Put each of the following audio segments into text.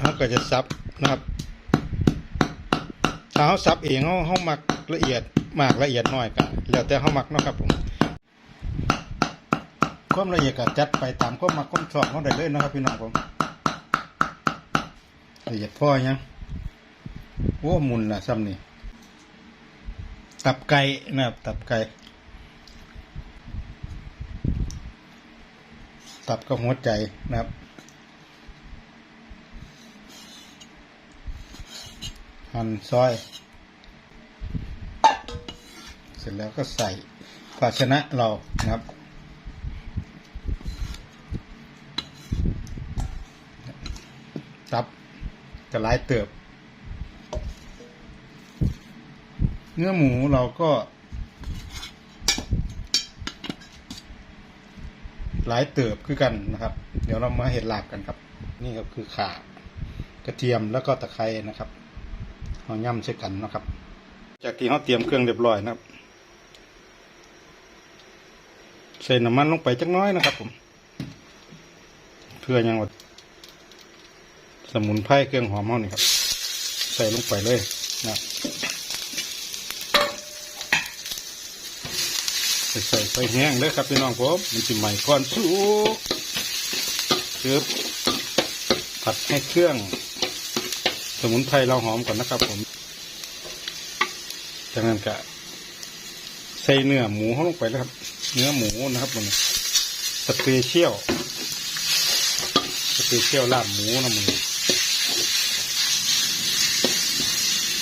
เขาก็จะซับนะครับถ้าเขาซับเองเขาเขาหมักละเอียดมากละเอียดน้อยก็แล้วแต่เขาหมักนะครับผมความละเอียดก็จัดไปตามความหมักความชอบเขาได้เลยนะครับพี่น้องผมละเอียดพ่อยังโอ้มุนละซ้ำนี่ตับไก่นะครับตับไก่ตับกับหัวใจนะครับ หั่นซอย เสร็จแล้วก็ใส่ภาชนะเรานะครับตับกระไลายเติบ เนื้อหมูเราก็หลายเติบคือกันนะครับ เดี๋ยวเรามาเห็ดลาบกันครับ นี่ก็คือข่ากระเทียมแล้วก็ตะไคร้นะครับ เอาย่ำใช้กันนะครับ จากที่เขาเตรียมเครื่องเรียบร้อยนะครับใส่น้ำมันลงไปจักน้อยนะครับ ผม เพื่อยังว่าสมุนไพรเครื่องหอมเขานี่ครับ ใส่ลงไปเลยนะใส่ใส่ไฟแห้งเลยครับพี่น้องผมมันจะใหม่ก่อนสุกคือผัดให้เครื่อง สมุนไพรเราหอมก่อนนะครับผม จากนั้นก็ใส่เนื้อหมูเข้าลงไปแล้วครับ เนื้อหมูนะครับมันสเปเชียลสเปเชียลลาบหมูนะมึง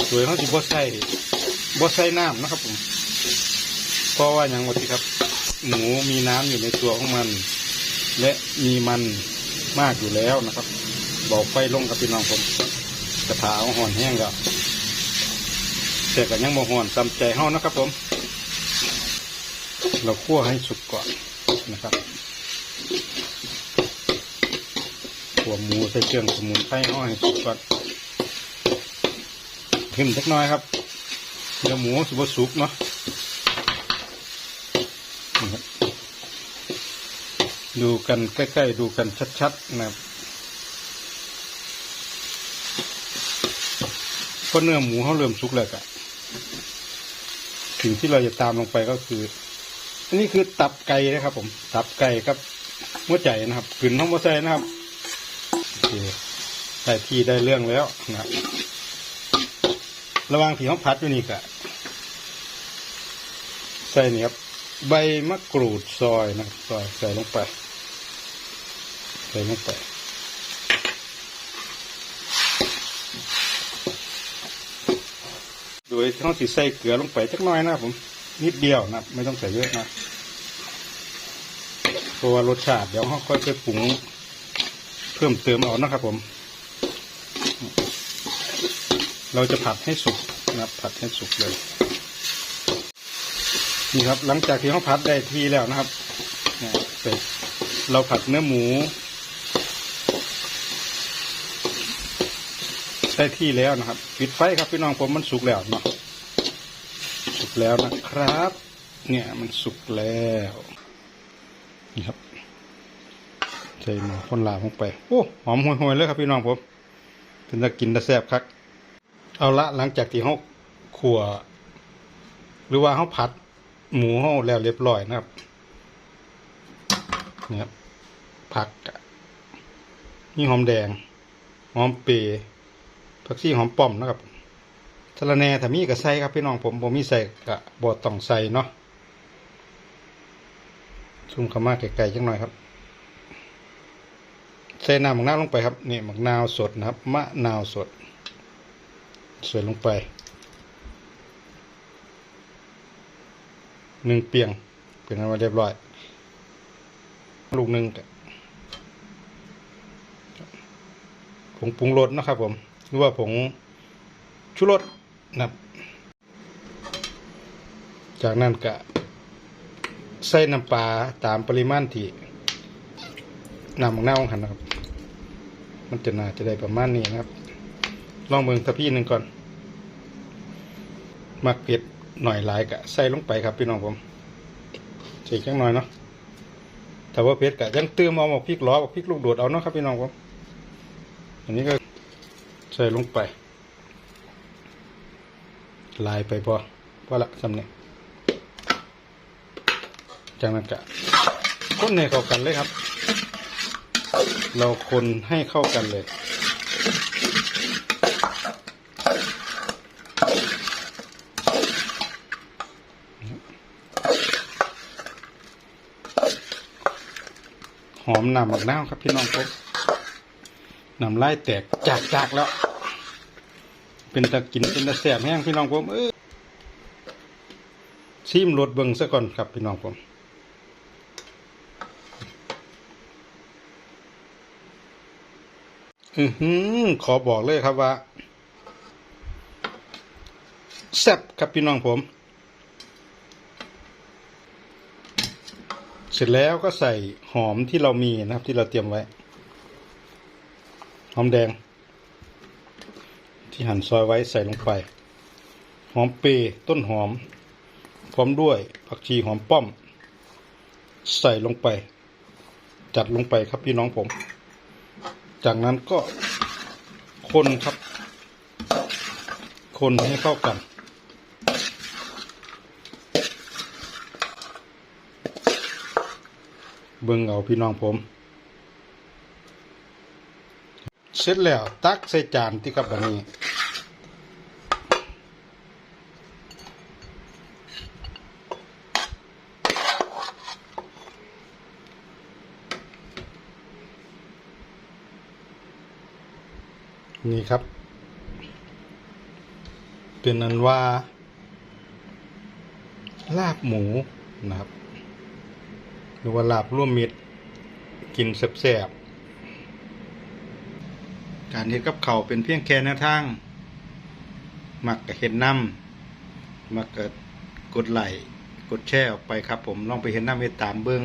โดยเขาจะบ่ใส่บ่ใส่น้ำนะครับผมเพราะว่าอย่างว่าที่ครับ หมูมีน้ำอยู่ในตัวของมัน และมีมันมากอยู่แล้วนะครับ บอกไฟลงกับพี่น้องผม กระถาเอาห่อนแห้งแล้วแต่ก็ยังบ่ห่อนตาใจเฮานะครับ ผม เราคั่วให้สุกก่อนนะครับขัวหมูใส่เครื่องสมุนไพรเฮาให้สุกก่อนขึ้นสักน่อยครับเนื้อหมูสุบสุกเนาะดูกันใกล้ๆดูกันชัดๆนะครับ เพราะเนื้อหมูเขาเริ่มสุกแล้วอะสิ่งที่เราจะตามลงไปก็คืออันนี้คือตับไก่นะครับ ผม ตับไก่ครับหัวใจนะครับกลืนท้องมะไซนะครับโอเคได้ที่ได้เรื่องแล้วนะระว่างที่เขาผัดอยู่นี่ก็ใส่นี่ครับใบมะกรูดซอยนะซอยใส่ลงไป ใส่ลงไป โด ยต้องสิใส่เกลือลงไปจักหน้อยนะครับผมนิดเดียวนะไม่ต้องใส่เยอะนะเพราะว่ารสชาติเดี๋ยวเขาค่อยไปปรุงเพิ่มเติมเอานะครับผม เราจะผัดให้สุกนะผัดให้สุกเลย นี่ครับ หลังจากที่เขาผัดได้ทีแล้วนะครับเสร็จเราผัดเนื้อหมู ได้ที่แล้วนะครับ ปิดไฟครับพี่น้องผมมันสุกแล้วเนาะสุกแล้วนะครับ เนี่ยมันสุกแล้วนี่ครับใส่หมูคนลาลงไปโอ้หอมห่วยๆเลยครับพี่น้องผมเป็นตะกินตะแซ่บครับเอาละหลังจากที่เขาขั่วหรือว่าเขาผัด หมูเขาแล้วเรียบร้อยนะครับเนี่ยครับผักนี่หอมแดง หอมเปรย์ ผักชีหอมป้อมนะครับสะระแหน่ถ้ามีก็ใส่ครับพี่น้องผมผมมีใส่กะบดต้องใส่เนาะชุ่มข้ามาไกลๆจังหน่อยครับใส่น้ำหมักนาวลงไปครับนี่หมักนาวสดนะครับมะนาวสดใส่ลงไปหนึ่งเปียงเป็นอันว่าเรียบร้อย ลูกหนึ่งผงปรุงรสนะครับผม หรือว่าผงชูรสนะครับ จากนั้นก็ใส่น้ำปลาตามปริมาณที่น้ำของหน้าของหันนะครับ มันจะน่าจะได้ประมาณนี้นะครับ ลองเบิ่งตะพี่หนึ่งก่อน มักเผ็ดหน่อยหลายกะใส่ลงไปครับพี่น้องผมใส่จังหน่อยเนาะแต่ว่าเผ็ดกะยังเติมเอาบอกพริกล้อบอกพริกลูกโดดเอาเนาะครับพี่น้องผมอันนี้ก็ ใส่ลงไป ลายไปพอพอละสำเนียงจากนั้นก็คนให้เข้ากันเลยครับ เราคนให้เข้ากันเลยหอมน้ำหมักน้าวครับพี่น้องครับน้ำลายแตกจากจากแล้ว เป็นตะกินเป็นตะแสบแห้งพี่น้องผมเออชิมรสเบิ่งซะก่อนครับพี่น้องผมอือหือขอบอกเลยครับว่าแซ่บครับพี่น้องผม เสร็จแล้วก็ใส่หอมที่เรามีนะครับที่เราเตรียมไว้ หอมแดง ที่หั่นซอยไว้ใส่ลงไป หอมเปรย์ต้นหอม พร้อมด้วยผักชีหอมป้อม ใส่ลงไป จัดลงไปครับพี่น้องผม จากนั้นก็คนครับ คนให้เข้ากันเบิ่งเอาพี่น้องผม เส ร็จแล้ว ตักใส่จานที่กับแบันนี้นี่ครับ เป็นนันว่า ลาบหมูนะครับ หรือว่าลาบร่วมมิตร กินแซ่บ การเห็ดกับเขาเป็นเพียงแค่แนวทาง มักกับเห็ดน้ำมักกับกดไหลกดแช่ออกไปครับ ผมลองไปเห็นน้ำเห็ดตามเบิง